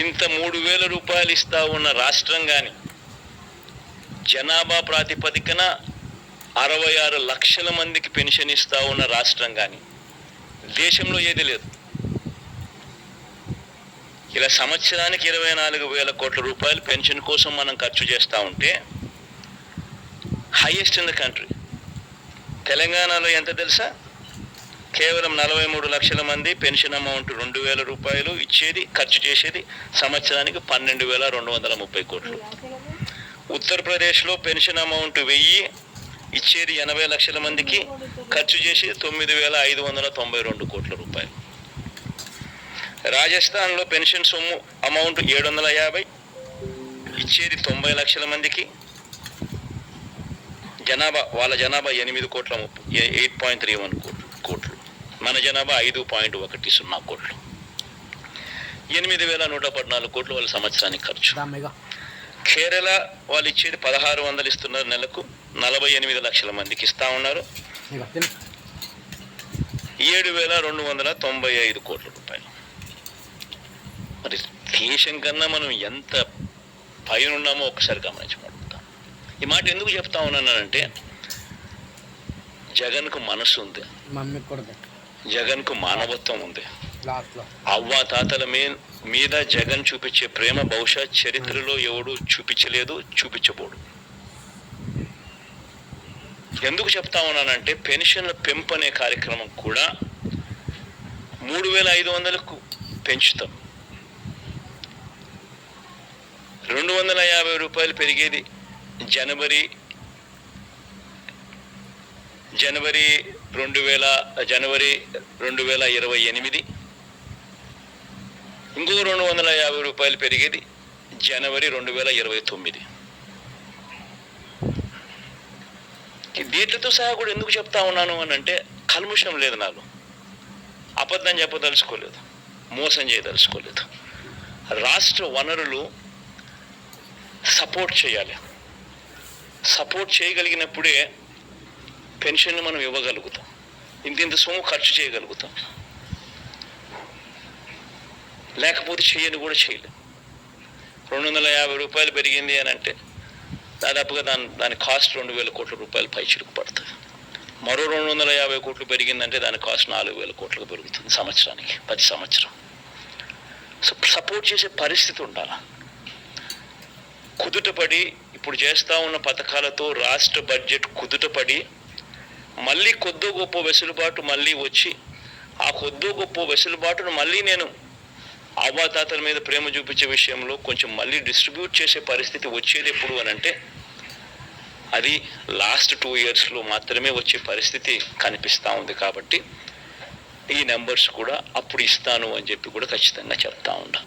ఇంత మూడు వేల రూపాయలు ఇస్తా ఉన్న రాష్ట్రం కానీ జనాభా ప్రాతిపదికన అరవై ఆరు లక్షల మందికి పెన్షన్ ఇస్తా ఉన్న రాష్ట్రం కానీ దేశంలో ఏది లేదు. ఇలా సంవత్సరానికి ఇరవై నాలుగు వేల కోట్ల రూపాయలు పెన్షన్ కోసం మనం ఖర్చు చేస్తూ ఉంటే హైయెస్ట్ ఇన్ ద కంట్రీ తెలంగాణలో ఎంత తెలుసా? కేవలం నలభై మూడు లక్షల మంది పెన్షన్ అమౌంట్ రెండు వేల రూపాయలు ఇచ్చేది ఖర్చు చేసేది సంవత్సరానికి పన్నెండు వేల రెండు వందల ముప్పై కోట్లు. ఉత్తరప్రదేశ్లో పెన్షన్ అమౌంట్ వెయ్యి ఇచ్చేది ఎనభై లక్షల మందికి ఖర్చు చేసేది తొమ్మిది వేల ఐదు వందల తొంభై రెండు కోట్ల రూపాయలు. రాజస్థాన్లో పెన్షన్ సొమ్ము అమౌంట్ ఏడు వందల యాభై ఇచ్చేది తొంభై లక్షల మందికి జనాభా వాళ్ళ జనాభా ఎనిమిది కోట్ల ముప్పై ఎయిట్ పాయింట్ త్రీ వన్ కోట్లు. మన జనాభా ఐదు పాయింట్ ఒకటి సున్నా కోట్లు. ఎనిమిది వేల నూట పద్నాలుగు కోట్లు వాళ్ళ సంవత్సరానికి ఖర్చు. కేరళ వాళ్ళు ఇచ్చేది పదహారు వందలు ఇస్తున్నారు నెలకు నలభై ఎనిమిది లక్షల మందికి ఇస్తా ఉన్నారు. ఏడు వేల రెండు వందల తొంభై ఐదు కోట్ల రూపాయలు. మరి దేశం కన్నా మనం ఎంత పైన ఉన్నామో ఒకసారి గమనించబడుతాం ఈ మాట ఎందుకు చెప్తా ఉన్నానంటే జగన్కు మనసు ఉంది. కొడుకు జగన్కు మానవత్వం ఉంది. అవ్వ తాతల మీ మీద జగన్ చూపించే ప్రేమ బహుశా చరిత్రలో ఎవడు చూపించలేదు చూపించబోడు. ఎందుకు చెప్తా ఉన్నానంటే పెన్షన్ల పెంపు అనే కార్యక్రమం కూడా మూడు వేల ఐదు వందలకు పెంచుతాం. రెండు వందల యాభై రూపాయలు పెరిగేది జనవరి జనవరి రెండు వేల జనవరి రెండు వేల ఇరవై ఎనిమిది. ఇంకో రెండు వందల యాభై రూపాయలు పెరిగేది జనవరి రెండు వేల ఇరవై తొమ్మిది. ఈ సహా కూడా ఎందుకు చెప్తా ఉన్నాను అని అంటే కల్ముషం లేదు నాలో. అబద్ధం చెప్పదలుచుకోలేదు. మోసం చేయదలుచుకోలేదు. రాష్ట్ర వనరులు సపోర్ట్ చేయాలి. సపోర్ట్ చేయగలిగినప్పుడే పెన్షన్లు మనం ఇవ్వగలుగుతాం. ఇంత ఇంత సొమ్ము ఖర్చు చేయగలుగుతాం. లేకపోతే చేయని కూడా చేయలేం. రెండు వందల యాభై రూపాయలు పెరిగింది అని అంటే దాదాపుగా దాని దాని కాస్ట్ రెండు వేల కోట్ల రూపాయలు పై చిరుకు పడుతుంది మరో రెండు వందల యాభై కోట్లు పెరిగిందంటే దాని కాస్ట్ నాలుగు వేల కోట్లకు పెరుగుతుంది సంవత్సరానికి ప్రతి సంవత్సరం. సో సపోర్ట్ చేసే పరిస్థితి ఉండాలి? కుదుటపడి ఇప్పుడు చేస్తూ ఉన్న పథకాలతో రాష్ట్ర బడ్జెట్ కుదుటపడి మళ్ళీ కొద్దో గొప్ప వెసులుబాటు మళ్ళీ వచ్చి ఆ కొద్దో గొప్ప వెసులుబాటును మళ్ళీ నేను అవ్వాతాతల మీద ప్రేమ చూపించే విషయంలో కొంచెం మళ్ళీ డిస్ట్రిబ్యూట్ చేసే పరిస్థితి వచ్చేది ఎప్పుడు అని అంటే అది లాస్ట్ టూ ఇయర్స్లో మాత్రమే వచ్చే పరిస్థితి కనిపిస్తూ ఉంది కాబట్టి ఈ నెంబర్స్ కూడా అప్పుడు ఇస్తాను అని చెప్పి కూడా ఖచ్చితంగా చెప్తా ఉన్నా